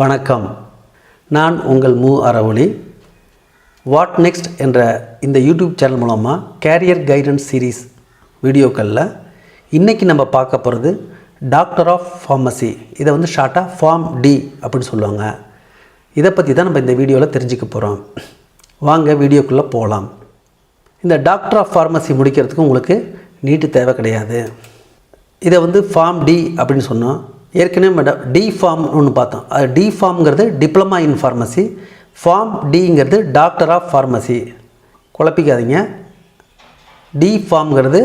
வணக்கம். நான் உங்கள் மு. அறவொளி வாட் நெக்ஸ்ட் என்ற இந்த யூடியூப் சேனல் மூலமாக கேரியர் கைடன்ஸ் சீரீஸ் வீடியோக்களில் இன்றைக்கி நம்ம பார்க்க போகிறது டாக்டர் ஆஃப் ஃபார்மசி இதை வந்து ஷார்ட்டாக ஃபார்ம் டி அப்படின்னு சொல்லுவாங்க. இதை பற்றி தான் நம்ம இந்த வீடியோவில் தெரிஞ்சுக்க போகிறோம் வாங்க வீடியோக்குள்ளே போகலாம் இந்த டாக்டர் ஆஃப் ஃபார்மசி முடிக்கிறதுக்கு உங்களுக்கு நீட்டு தேவை கிடையாது. இதை வந்து ஃபார்ம் டி அப்படின்னு சொன்னோம். ஏற்கனவே மேடம் டி ஃபார்ம் ஒன்று பார்த்தோம். அது டி ஃபார்ம்ங்கிறது டிப்ளமா இன் ஃபார்மசி ஃபார்ம் டிங்கிறது டாக்டர் ஆஃப் ஃபார்மசி குழப்பிக்காதீங்க. டி ஃபார்ம்ங்கிறது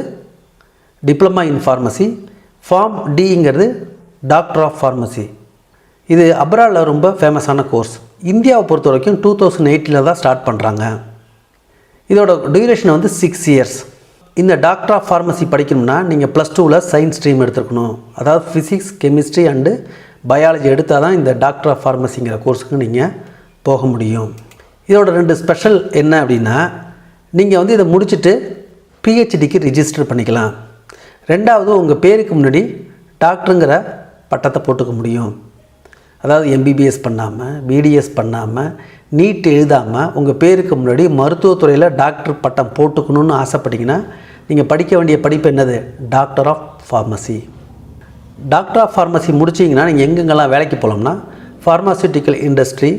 டிப்ளமா இன் ஃபார்மசி ஃபார்ம் டிங்கிறது டாக்டர் ஆஃப் ஃபார்மசி இது அப்ராடில் ரொம்ப ஃபேமஸான கோர்ஸ் இந்தியாவை பொறுத்த வரைக்கும் டூ தௌசண்ட் எயிட்டில் தான் ஸ்டார்ட் பண்ணுறாங்க இதோட டியூரேஷன் வந்து சிக்ஸ் இயர்ஸ் இந்த டாக்டர் ஆஃப் ஃபார்மசி படிக்கணும்னா நீங்கள் ப்ளஸ் டூவில் சயின்ஸ் ஸ்ட்ரீம் எடுத்துருக்கணும். அதாவது ஃபிசிக்ஸ் கெமிஸ்ட்ரி அண்டு பயாலஜி எடுத்தால் தான் இந்த டாக்டர் ஆஃப் ஃபார்மசிங்கிற கோர்ஸுக்கு நீங்கள் போக முடியும். இதோட ரெண்டு ஸ்பெஷல் என்ன அப்படின்னா நீங்கள் வந்து இதை முடிச்சுட்டு பிஹெச்டிக்கு ரிஜிஸ்டர் பண்ணிக்கலாம். ரெண்டாவது உங்கள் பேருக்கு முன்னாடி டாக்டருங்கிற பட்டத்தை போட்டுக்க முடியும். அதாவது எம்பிபிஎஸ் பண்ணாமல் பிடிஎஸ் பண்ணாமல் நீட் எழுதாமல் உங்கள் பேருக்கு முன்னாடி மருத்துவத்துறையில் டாக்டர் பட்டம் போட்டுக்கணும்னு ஆசைப்பட்டீங்கன்னா நீங்கள் படிக்க வேண்டிய படிப்பு என்னது? Doctor of pharmacy doctor of pharmacy முடிச்சிங்கன்னா நீங்கள் எங்கெங்கெல்லாம் வேலைக்கு போகலாம்னா pharmaceutical industry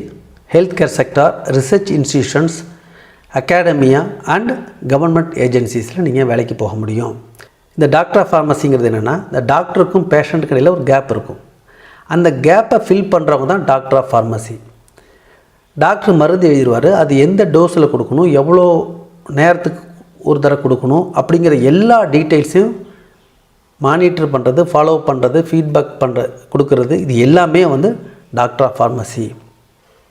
health care sector research institutions academia and government ஏஜென்சிஸில் நீங்கள் வேலைக்கு போக முடியும். இந்த டாக்டர் ஆஃப் ஃபார்மசிங்கிறது என்னென்னா இந்த டாக்டருக்கும் பேஷண்ட்டுக்கு இடையில் ஒரு கேப் இருக்கும். அந்த கேப்பை ஃபில் பண்ணுறவங்க தான் டாக்டர் ஆஃப் ஃபார்மசி டாக்டர் மருந்து எழுதிடுவார் அது எந்த டோஸில் கொடுக்கணும் எவ்வளோ நேரத்துக்கு ஒரு தடவை கொடுக்கணும் அப்படிங்கிற எல்லா டீட்டெயில்ஸையும் மானிட்டர் பண்ணுறது ஃபாலோ பண்ணுறது ஃபீட்பேக் பண்ணுற கொடுக்கறது இது எல்லாமே வந்து doctor of pharmacy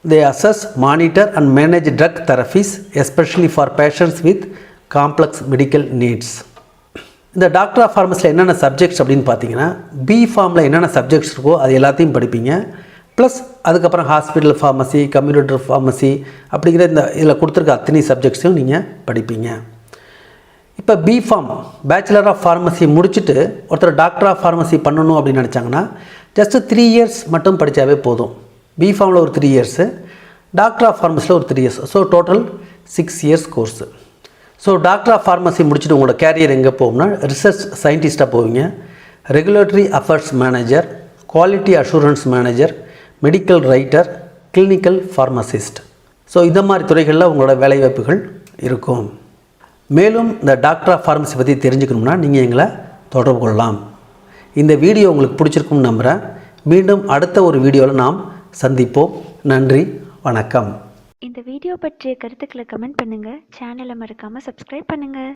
they assess monitor and manage drug therapies especially for patients with complex medical needs இந்த டாக்டர் ஆஃப் ஃபார்மஸில் என்னென்ன சப்ஜெக்ட்ஸ் அப்படின்னு பார்த்தீங்கன்னா பி ஃபார்மில் என்னென்ன சப்ஜெக்ட்ஸ் இருக்கோ அது எல்லாத்தையும் படிப்பீங்க. ப்ளஸ் அதுக்கப்புறம் ஹாஸ்பிட்டல் ஃபார்மசி கம்யூனிட்டர் ஃபார்மசி அப்படிங்கிற இந்த இதில் கொடுத்துருக்க அத்தனை சப்ஜெக்ட்ஸையும் நீங்கள் படிப்பீங்க. இப்போ B pharm bachelor of pharmacy முடிச்சுட்டு ஒருத்தர் டாக்டர் ஆஃப் ஃபார்மசி பண்ணணும் அப்படின்னு நினச்சாங்கன்னா ஜஸ்ட்டு த்ரீ இயர்ஸ் மட்டும் படித்தாவே போதும். பி ஃபார்மில் ஒரு த்ரீ இயர்ஸு டாக்டர் ஆஃப் ஃபார்மசியில் ஒரு three years so total six years course so doctor of pharmacy முடிச்சுட்டு உங்களோட கேரியர் எங்கே போகும்னா ரிசர்ச் சயின்டிஸ்ட்டாக போவீங்க. Regulatory affairs manager quality assurance manager medical writer clinical pharmacist so இந்த மாதிரி துறைகளில் உங்களோட வேலைவாய்ப்புகள் இருக்கும். மேலும் இந்த டாக்டர் ஆஃப் ஃபார்மசி பற்றி தெரிஞ்சுக்கணும்னா நீங்கள் எங்களை தொடர்பு கொள்ளலாம். இந்த வீடியோ உங்களுக்கு பிடிச்சிருக்கும்னு நம்புகிறேன் மீண்டும் அடுத்த ஒரு வீடியோவில் நாம் சந்திப்போம். நன்றி வணக்கம். இந்த வீடியோ பற்றிய கருத்துக்களை கமெண்ட் பண்ணுங்கள் சேனலை மறக்காமல் சப்ஸ்கிரைப் பண்ணுங்கள்